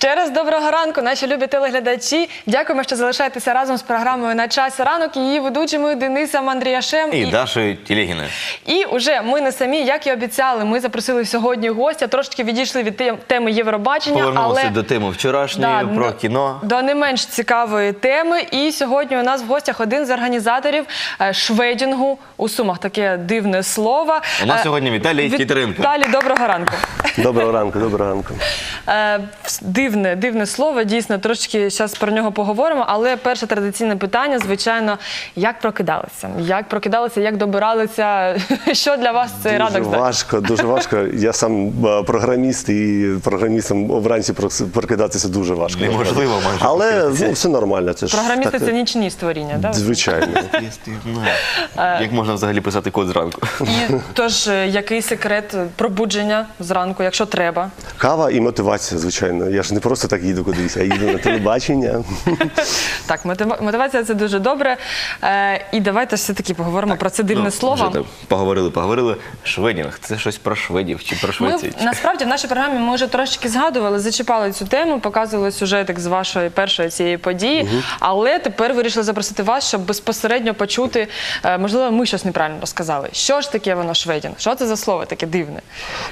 Ще раз доброго ранку, наші любі телеглядачі. Дякуємо, що залишаєтеся разом з програмою на час ранок і її ведучими Денисом Андріашем. І Дашою Тілегіною. І уже ми не самі, як і обіцяли, ми запросили сьогодні гостя. Трошки відійшли від тем- теми Євробачення, Повернулися але до теми вчорашньої Да, про до- кіно. До не менш цікавої теми. І сьогодні у нас в гостях один з організаторів е, шведінгу у Сумах. Таке дивне слово. У нас Е, сьогодні Віталій Тітаренко. Віталій, доброго ранку. Доброго ранку, доброго ранку. Е, Дивне, дивне слово, дійсно, трошки зараз про нього поговоримо. Але перше традиційне питання, звичайно, як прокидалися? Як прокидалися, як добиралися? Що для вас цей Дуже ранок важко, дуже важко. Я сам е, програміст, і програмістам вранці прокидатися дуже важко. Неможливо майже Але ну, все нормально. Це ж Програмісти так, це нічні створіння, так? звичайно. Як можна взагалі писати код зранку? І тож, е, який секрет пробудження зранку, якщо треба? Кава і мотивація, звичайно. Я ж не просто так їду кудись, а їду на телебачення. Так, мотивація це дуже добре. Е, і давайте все-таки поговоримо про це дивне Ну, слово. вже там поговорили, поговорили. Шведінг це щось про шведів чи про Ми Швецію? насправді в нашій програмі ми вже трошки згадували, зачіпали цю тему, показували сюжетик з вашої першої цієї події. Але тепер вирішили запросити вас, щоб безпосередньо почути. е, Можливо, ми щось неправильно розказали. Що ж таке воно шведінг? Що це за слово таке дивне?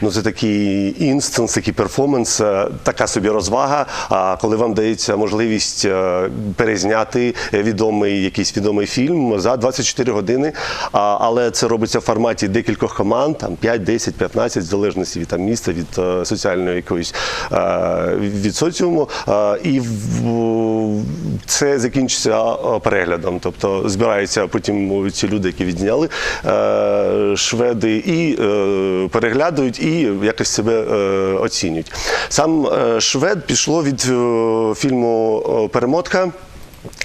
Ну, це такий інстанс, такий перформанс, е, така собі розвага. А коли вам дається можливість е, перезняти відомий якийсь відомий фільм за 24 години, але це робиться в форматі декількох команд, там 5, 10, 15, в залежності від там міста, від е, соціальної якоїсь е, від соціуму. І це закінчиться переглядом. Тобто збираються потім ці люди, які відзняли шведи, і переглядують, і якось себе оцінюють. Сам швед пішло від е, фільму е, Перемотка.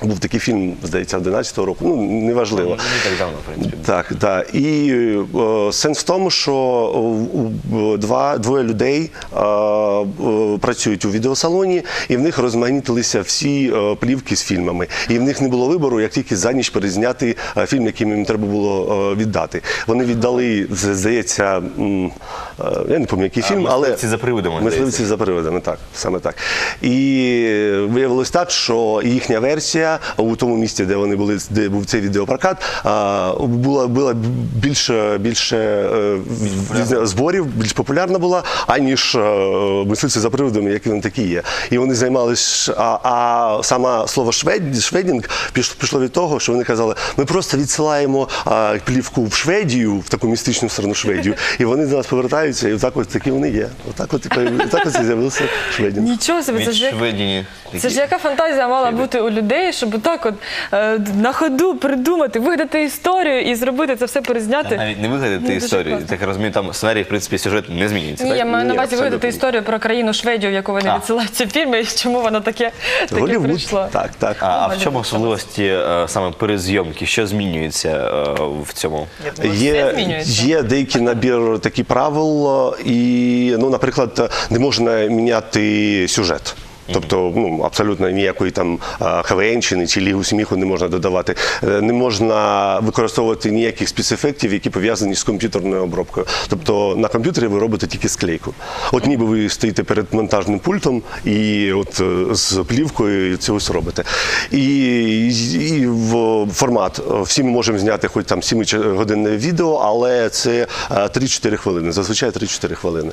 Був такий фільм, здається, 11-го року. Ну, неважливо. Не так давно, в принципі. Так, так. І е, сенс в тому, що е, два, двоє людей е, е, працюють у відеосалоні, і в них розмагнітилися всі е, плівки з фільмами. І в них не було вибору, як тільки за ніч перезняти е, фільм, який їм треба було е, віддати. Вони віддали, здається, м, е, я не пам'ятаю, який фільм, але «Мисливці за привидами», «Мисливці за привидами, так, саме так. І виявилось так, що їхня версія у тому місці, де вони були, де був цей відеопрокат, була, була більше, більше е, зборів, більш популярна була, аніж е, мисливці за привидами, які вони такі є. І вони займалися, а, а саме слово швед, шведінг пішло, пішло від того, що вони казали, ми просто відсилаємо плівку в Шведію, в таку містичну сторону Шведію, і вони до нас повертаються, і отак от такі вони є. Отак от, типу, отак от з'явився шведінг. Нічого собі, це ж як. Це ж яка фантазія мала бути у людей, щоб так от е, на ходу придумати, вигадати історію і зробити це все перезняти. Навіть не вигадати дуже історію. класно. Так я розумію, там сценарій, в принципі, сюжет не змінюється. Ні, так? я маю на Ні, увазі вигадати історію про країну Шведію, в яку вони А. відсилають ці фільми, і чому воно таке, таке Голівуд. прийшло. Так, так. А, а в чому особливості е, саме перезйомки? Що змінюється е, в цьому? Все Є, змінюється. є деякий набір таких правил, е, і, ну, наприклад, не можна міняти сюжет. Тобто, ну абсолютно ніякої там а, чи лігу сміху не можна додавати. Е, Не можна використовувати ніяких спецефектів, які пов'язані з комп'ютерною обробкою. Тобто на комп'ютері ви робите тільки склейку. От ніби ви стоїте перед монтажним пультом і от е, з плівкою ось робите. І, і в формат е, всі ми можемо зняти хоч там 7 годинне відео, але це е, 3-4 хвилини. Зазвичай 3-4 хвилини.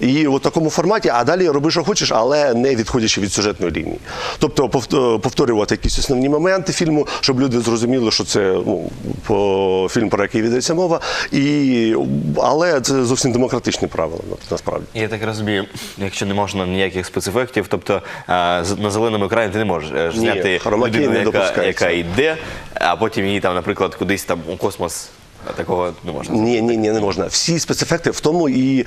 І в такому форматі, а далі роби, що хочеш, але не відходячи від сюжетної лінії. Тобто повторювати якісь основні моменти фільму, щоб люди зрозуміли, що це ну, по фільм, про який ведеться мова. І, але це зовсім демократичні правила насправді. Я так розумію, якщо не можна ніяких спецефектів, тобто е, на зеленому екрані ти не можеш е, Ні, зняти людину, яка, яка йде, а потім її там, наприклад, кудись там у космос. Такого не можна. Ні, ні, ні, не можна. Всі спецефекти в тому і е,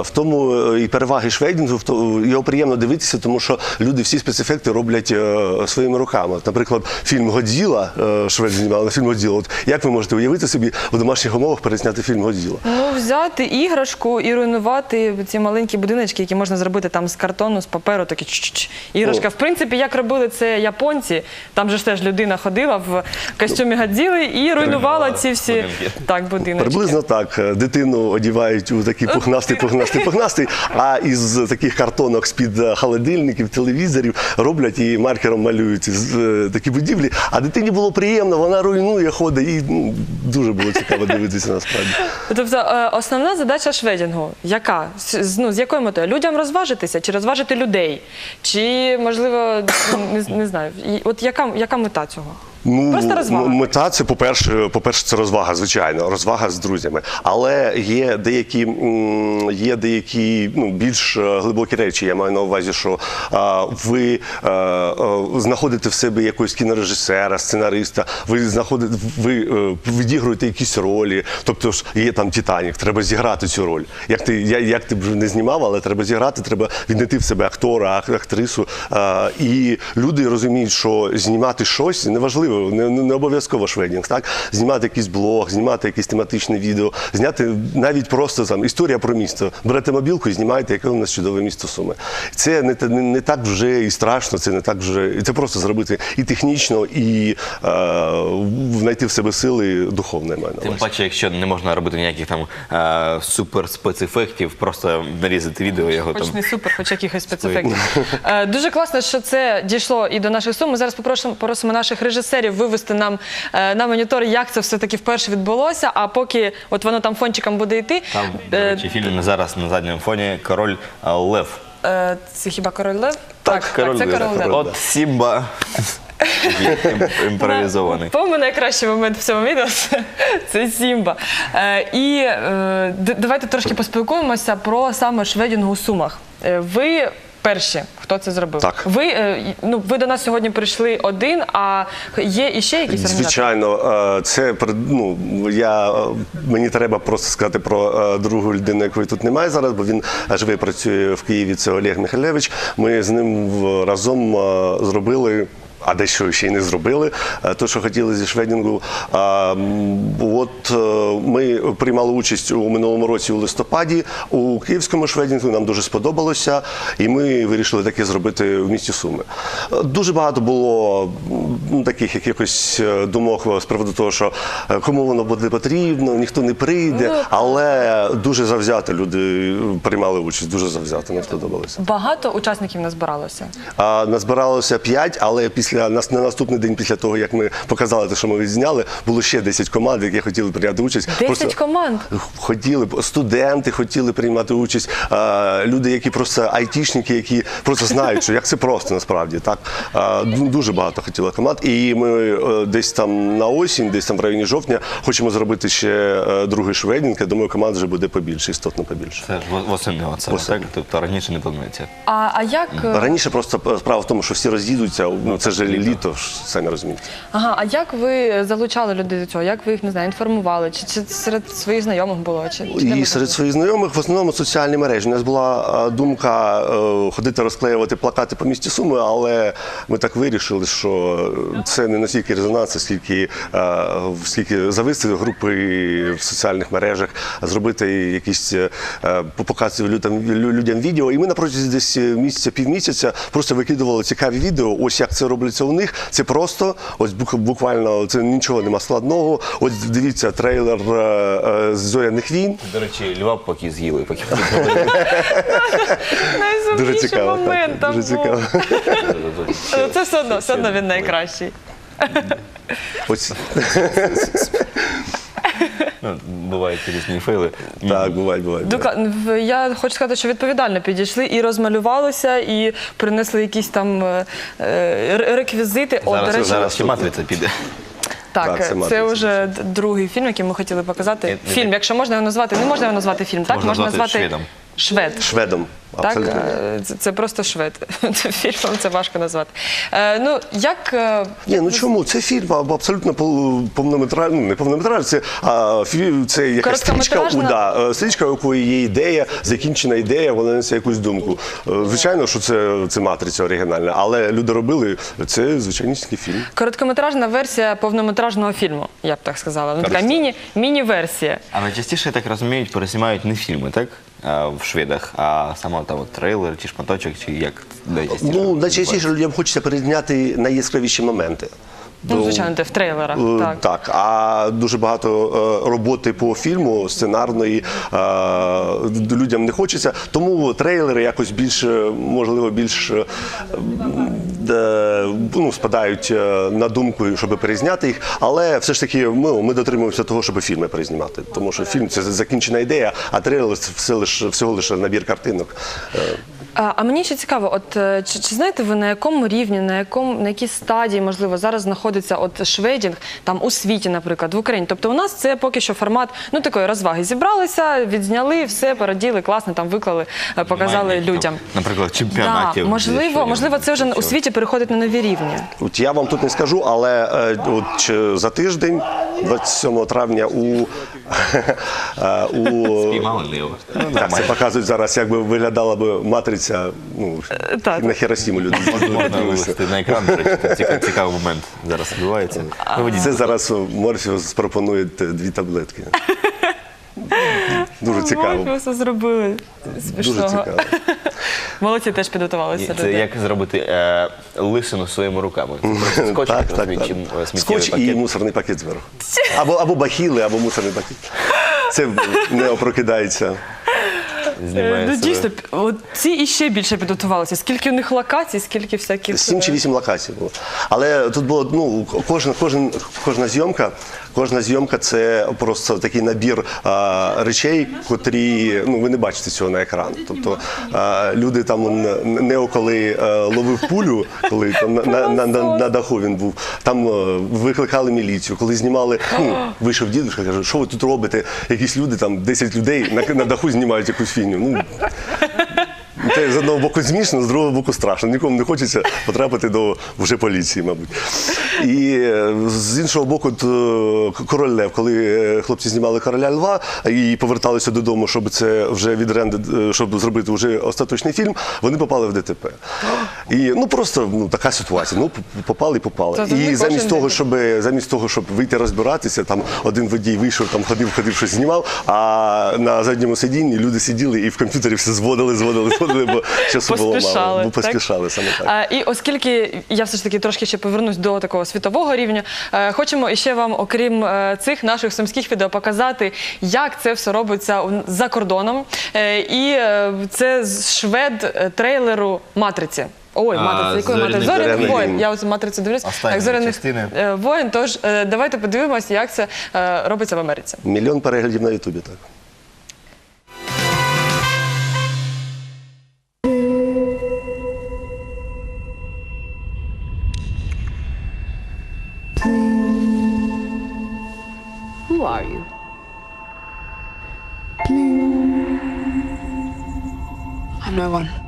в тому е, і переваги швейдінгу, в то- його приємно дивитися, тому що люди всі спецефекти роблять е, своїми руками. Наприклад, фільм Годзіла, швед знімав на фільм Годзіла. От як ви можете уявити собі в домашніх умовах перезняти фільм Годзіла? Ну, взяти іграшку і руйнувати ці маленькі будиночки, які можна зробити там з картону, з паперу, такі чч-чч. іграшка. О. В принципі, як робили це японці, там же ж теж людина ходила в костюмі Гадзіли і руйнувала ці всі. Так, будиночки. Приблизно так. Е, Дитину одівають у такий пухнастий, пухнастий, пухнастий, а із таких картонок з-під е, холодильників, телевізорів роблять і маркером малюють е, такі будівлі. А дитині було приємно, вона руйнує, ходить, і ну, дуже було цікаво дивитися насправді. Тобто основна задача шведінгу яка? Ну, з якою метою? Людям розважитися чи розважити людей? Чи, можливо, не, не знаю, і от яка, яка мета цього? Ну, Просто розвага. Мета це, по-перше, по-перше, це розвага, звичайно, розвага з друзями. Але є деякі, є деякі ну, більш е, глибокі речі. Я маю на увазі, що а, ви е, е, знаходите в себе якогось кінорежисера, сценариста, ви знаходите, ви відігруєте якісь ролі. Тобто ж є там Титанік, треба зіграти цю роль. Як ти, я- як ти б не знімав, але треба зіграти, треба віднайти в себе актора, ак- актрису. А, і люди розуміють, що знімати щось неважливо, не, не, не обов'язково шведінг, так? Знімати якийсь блог, знімати якесь тематичне відео, зняти навіть просто там історія про місто. Берете мобілку і знімаєте, яке у нас чудове місто Суми. Це не, не, не так вже і страшно, це не так вже. і Це просто зробити і технічно, і е, знайти в себе сили духовне маю на Тим увазі. паче, якщо не можна робити ніяких там е, супер спецефектів, просто нарізати відео його Хоч там. не супер, хоч якихось спецефектів. Е, Дуже класно, що це дійшло і до наших сум. Ми зараз попросимо, попросимо наших режисерів вивести нам е, на монітор, як це все таки вперше відбулося. А поки от воно там фончиком буде йти. Там, до е, речі, фільм зараз на задньому фоні Король е, Лев. е, Це хіба король Лев? Так, це король Лев. От Сімба ім- імпровізований. По найкращий момент в цьому відео це, це Сімба. Е, і е, д- давайте трошки поспілкуємося про саме шведінг у Сумах. Е, ви перші, хто це зробив? Так. Ви, е, ну, ви до нас сьогодні прийшли один, а є іще якісь організації? Звичайно, е, це ну, я, е, мені треба просто сказати про другу людину, якої тут немає зараз, бо він живе і працює в Києві. Це Олег Михайлевич. Ми з ним разом зробили. А дещо ще й не зробили, е, те, що хотіли зі шведінгу. От е, ми приймали участь у минулому році у листопаді у київському шведінгу. Нам дуже сподобалося, і ми вирішили таке зробити в місті Суми. Е, Дуже багато було ну, таких якихось е, думок з приводу того, що е, кому воно буде потрібно, ніхто не прийде, але дуже завзято люди приймали участь, дуже завзято, нам сподобалося. Багато учасників назбиралося. Назбиралося 5, але після нас на наступний день, після того як ми показали те, що ми відзняли, було ще 10 команд, які хотіли прийняти участь. 10 команд. хотіли студенти хотіли приймати участь. а, Люди, які просто айтішники, які просто знають, що як це просто насправді так. А, Дуже багато хотіло команд. І ми е, десь там на осінь, десь там в районі жовтня, хочемо зробити ще е, другий шведінг. Я думаю, команд вже буде побільше, істотно побільше. Це ж во- восени оце, Восени. так? Тобто раніше не планується. А, а як. Раніше просто справа в тому, що всі роз'їдуться. Ну це ж літо, ж, самі розумієте. Ага, а як ви залучали людей до цього? Як ви їх не знаю, інформували? Чи це серед своїх знайомих було? Чи, чи І серед своїх знайомих в основному соціальні мережі. У нас була е, думка е, ходити розклеювати плакати по місті Суми, але ми так вирішили, що це не настільки резонанс, скільки, е, скільки завести групи в соціальних мережах, зробити якісь е, показувати людям, лю- людям відео. І ми на протязі десь місяця, півмісяця просто викидували цікаві відео. Ось як це робиться у них. Це просто, ось буквально це нічого нема складного. Ось дивіться трейлер е, е, зоряних війн. До речі, Льва поки з'їли, поки Дуже цікаво. момент Так, дуже цікаво. Це все одно, все одно він найкращий. Ось Ну, бувають різні фейли. так, буває, буває. Докла- в- Я хочу сказати, що відповідально підійшли і розмалювалися, і принесли якісь там е, е, ре- реквізити. О, до Зараз, речі, зараз ще матриця піде. так, Так, це це, «Матриця», вже д- другий фільм, який ми хотіли показати. Е, Фільм, якщо можна його назвати, не можна його назвати фільм, так? Можна назвати шведом. Швед. Шведом. Так, Абсолютно. е, це, це просто швед. Фільмом це важко назвати. Е, ну, як. е, Ні, ну чому? Це фільм або абсолютно повнометражний, ну не повнометражний, це, а, фі- це якась стрічка, да, стрічка, у якої є ідея, закінчена ідея, вона несе якусь думку. Звичайно, що це, це матриця оригінальна, але люди робили це звичайнісінький фільм. Короткометражна версія повнометражного фільму, я б так сказала. Ну, така міні, міні-версія. А найчастіше, я так розуміють, переснімають не фільми, так? В шведах, а саме там от, трейлер чи шматочок, чи як найчастіше? Ну, найчастіше людям хочеться перезняти найяскравіші моменти. Ну, звичайно, де в трейлерах. Е, Так. Так, а дуже багато е, роботи по фільму сценарної е, людям не хочеться. Тому трейлери якось більш, можливо, більш е, е, ну, спадають е, на думку, щоб перезняти їх. Але все ж таки ми, ми дотримуємося того, щоб фільми перезнімати. Тому що фільм це закінчена ідея, а трейлер це все лише всього лише набір картинок. Е, А, а мені ще цікаво, от е, чи, чи знаєте ви на якому рівні, на якому на якій стадії можливо зараз знаходиться от шведінг там у світі, наприклад, в Україні? Тобто у нас це поки що формат ну такої розваги. Зібралися, відзняли, все пораділи, класно там виклали, е, показали Немає ніяких людям. там, Наприклад, чемпіонатів. Да, можливо, можливо, це вже у світі переходить на нові рівні. От я вам тут не скажу, але е, от чи за тиждень, 27 травня, у, у Спіймали. Ну, так, це показують зараз, як би виглядала б матриця. Ну так. на Хіросіму люди Можна вивести на екран, до речі, цікавий, цікавий момент зараз відбувається. Це зараз Морфіус пропонує дві таблетки. Дуже цікаво. Морфіуса зробили. Дуже цікаво. Молодці теж підготувалися. Це як зробити е, лисину своїми руками. Скотч Так, так, так, так. чим е, сміттєвий Скотч і пакет. мусорний пакет зверху. Або, або бахіли, або мусорний пакет. Це не опрокидається. Знімає Ну себе. дійсно, п- от ці іще більше підготувалися. Скільки у них локацій, скільки всяких Сім чи е, вісім локацій було. Але тут було ну кожна, кожен, кожна зйомка. Кожна зйомка це просто такий набір а, речей, котрі ну ви не бачите цього на екран. Тобто а, люди там н- Нео, коли а, ловив пулю, коли там на, на, на, на, на даху він був, там викликали міліцію. Коли знімали, ну вийшов дідусь, каже, що ви тут робите? Якісь люди там 10 людей на, на даху знімають якусь фігню. Ну це з одного боку смішно, з другого боку страшно. Нікому не хочеться потрапити до вже поліції, мабуть. І е, з іншого боку, е, король Лев, коли е, хлопці знімали короля Льва і поверталися додому, щоб це вже відренди, щоб зробити вже остаточний фільм, вони попали в ДТП. І ну просто ну, така ситуація. Ну, попали і попали. І замість того, щоб замість того, щоб вийти розбиратися, там один водій вийшов, там ходив, ходив, щось знімав. А на задньому сидінні люди сиділи і в комп'ютері все зводили, зводили, зводили, бо часу було мало. Бо поспішали саме так. І оскільки я все ж таки трошки ще повернусь до такого світового рівня, е, хочемо іще вам, окрім е, цих наших сумських відео, показати, як це все робиться у- за кордоном. Е, і це з швед трейлеру Матриці. Ой, А, матриці, якої «Зоряний матриці? Зоряний воїн». Я ось матрицю дивлюсь. Останні Так, зоряний частини. воїн. Тож давайте подивимося, як це робиться в Америці. Мільйон переглядів на Ютубі, так. Who are you? I'm no one.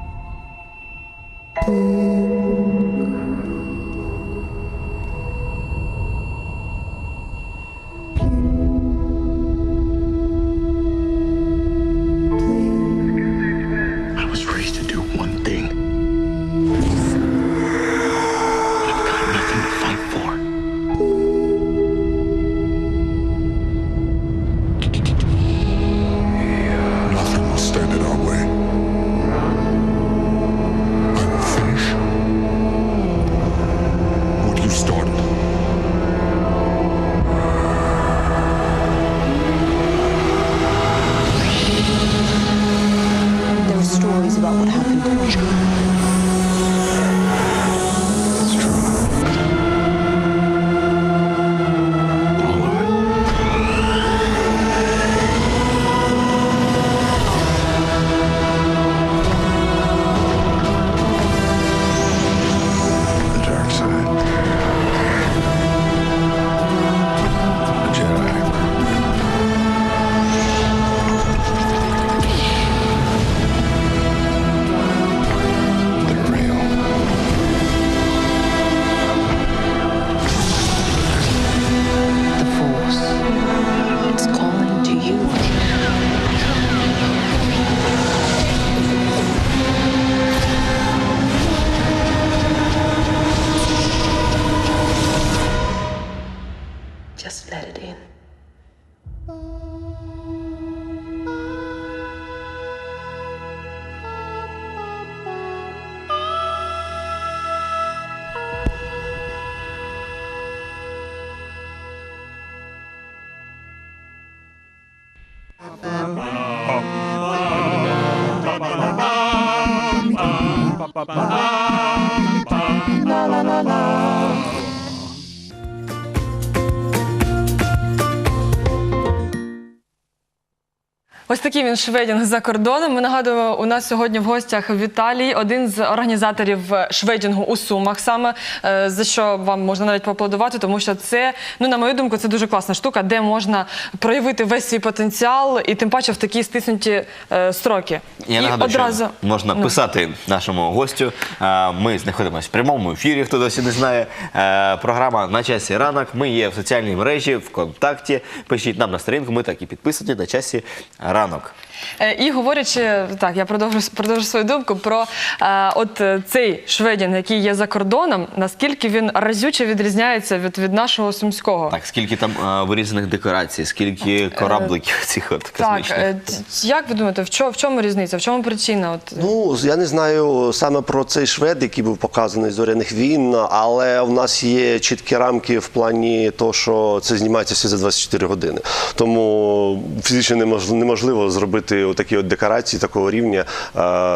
Такий він шведінг за кордоном. Ми нагадуємо, у нас сьогодні в гостях Віталій, один з організаторів шведінгу у Сумах, саме е, за що вам можна навіть поаплодувати, тому що це, ну на мою думку, це дуже класна штука, де можна проявити весь свій потенціал, і тим паче в такі стиснуті е, строки. Я і нагадую, одразу що можна ну, писати нашому гостю. Е, Ми знаходимося в прямому ефірі, хто досі не знає. Е, Програма на часі ранок. Ми є в соціальній мережі, ВКонтакті. Пишіть нам на сторінку, ми так і підписані на часі ранок. Е, І говорячи, так, я продовжу, продовжу свою думку про е, от е, цей шведін, який є за кордоном, наскільки він разюче відрізняється від, від нашого сумського. Так, скільки там е, вирізаних декорацій, скільки корабликів цих от Е, Так, е, як ви думаєте, в чому, в чому різниця? В чому причина? От, Ну, я не знаю саме про цей швед, який був показаний з зоряних війн, але в нас є чіткі рамки в плані того, що це знімається все за 24 години. Тому фізично немож- неможливо зробити такі от декорації такого рівня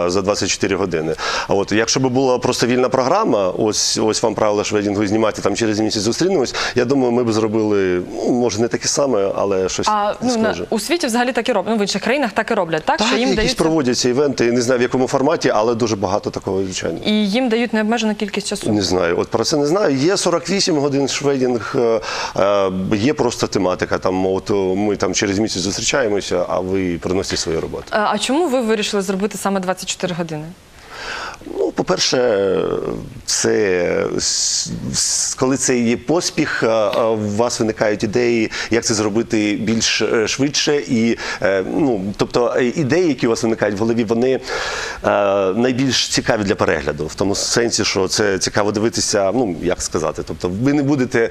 за 24 години. А от якщо б була просто вільна програма, ось ось вам правила шведінгу знімати там через місяць зустрінемось. Я думаю, ми б зробили, ну може не таке саме, але щось а ну, на, у світі взагалі так і роблять. Ну, в інших країнах так і роблять, так? Так, що їм якісь дають проводяться івенти, не знаю в якому форматі, але дуже багато такого, звичайно. і їм дають необмежену кількість часу. Не знаю, от про це не знаю. Є 48 годин шведінг, е, е, є просто тематика. Там от ми там через місяць зустрічаємося, а ви приносите свої роботи. Е, А чому ви вирішили зробити саме 24 години? По-перше, це коли це є поспіх, у вас виникають ідеї, як це зробити більш е, швидше. І е, ну, тобто е, ідеї, які у вас виникають в голові, вони найбільш цікаві для перегляду, в тому сенсі, що це цікаво дивитися. Ну як сказати, тобто ви не будете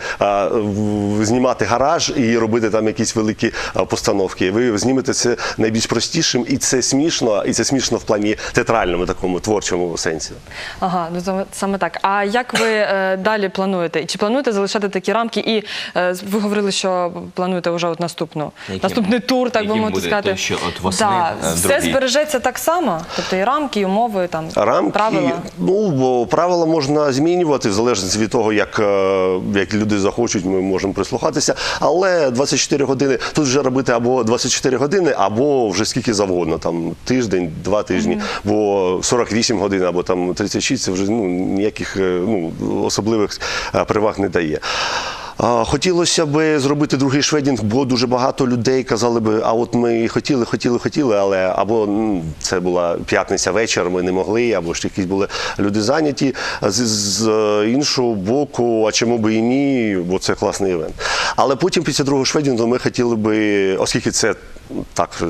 знімати гараж і робити там якісь великі постановки. Ви знімете це найбільш простішим, і це смішно, і це смішно в плані театральному такому творчому сенсі. Ага, ну саме- саме так. А як ви е, далі плануєте? І Чи плануєте залишати такі рамки? І е, ви говорили, що плануєте вже от наступну Яким? наступний тур, так би мовити сказати. той, що от восени, да, е, все збережеться так само, тобто і рамки, і умови, там Рамки, правила. ну бо правила можна змінювати в залежності від того, як, е, як люди захочуть, ми можемо прислухатися. Але 24 години тут вже робити або 24 години, або вже скільки завгодно, там тиждень, два тижні, бо 48 годин або там 36 це вже ну, ніяких е, ну, особливих е, переваг не дає. Хотілося б зробити другий шведінг, бо дуже багато людей казали би, а от ми хотіли, хотіли, хотіли, але або це була п'ятниця вечір, ми не могли, або ж якісь були люди зайняті. З, з е, іншого боку, а чому би і ні, бо це класний івент. Але потім після другого шведінгу ми хотіли би, оскільки це так,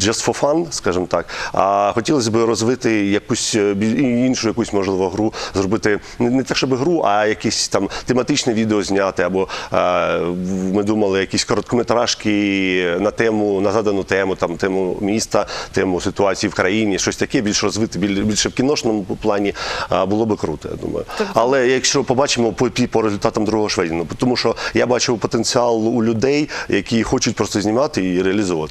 just for fun, скажімо так. А хотілося б розвити якусь е, іншу, якусь можливо гру, зробити не, так, щоб гру, а якісь там тематичне відео зняти. Або е, ми думали якісь короткометражки на тему, на задану тему, там тему міста, тему ситуації в країні, щось таке більш розвити, біль- більше в кіношному плані було би круто, я думаю. Але якщо побачимо по, по результатам другого шведінгу, тому що я бачив потенціал у людей, які хочуть просто знімати і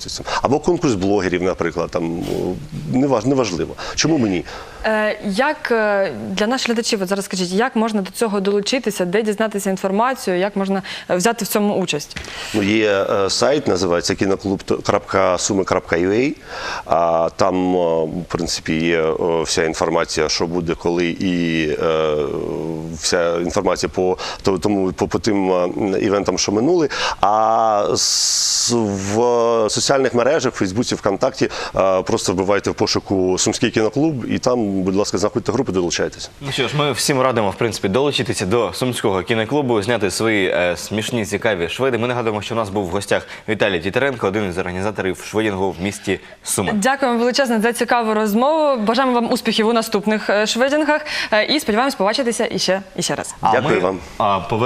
реалізовуватися. Або конкурс блогерів, наприклад, там ну, неваж- неважливо. Чому мені? Е, як е, для наших глядачів, зараз скажіть, як можна до цього долучитися, де дізнатися інформацію, як можна е, взяти в цьому участь? Ну, є сайт, називається. А там, в принципі, є вся інформація, що буде, коли, і вся інформація по тому по, по тим івентам, що минули. А в соціальних мережах, в Фейсбуці, ВКонтакті, просто вбивайте в пошуку Сумський кіноклуб, і там, будь ласка, знаходьте групи, долучайтеся. Ну що ж, ми всім радимо в принципі долучитися до сумського кіноклубу, зняти свої е, смішні цікаві шведи. Ми нагадуємо, що у нас був в гостях Віталій Тітеренко, один із організаторів шведінгу в місті Суми. Дякуємо величезно за цікаву розмову. Бажаємо вам успіхів у наступних е, шведінгах е, і сподіваємось побачитися іще, іще раз. А Дякую ми, вам. а, повернемо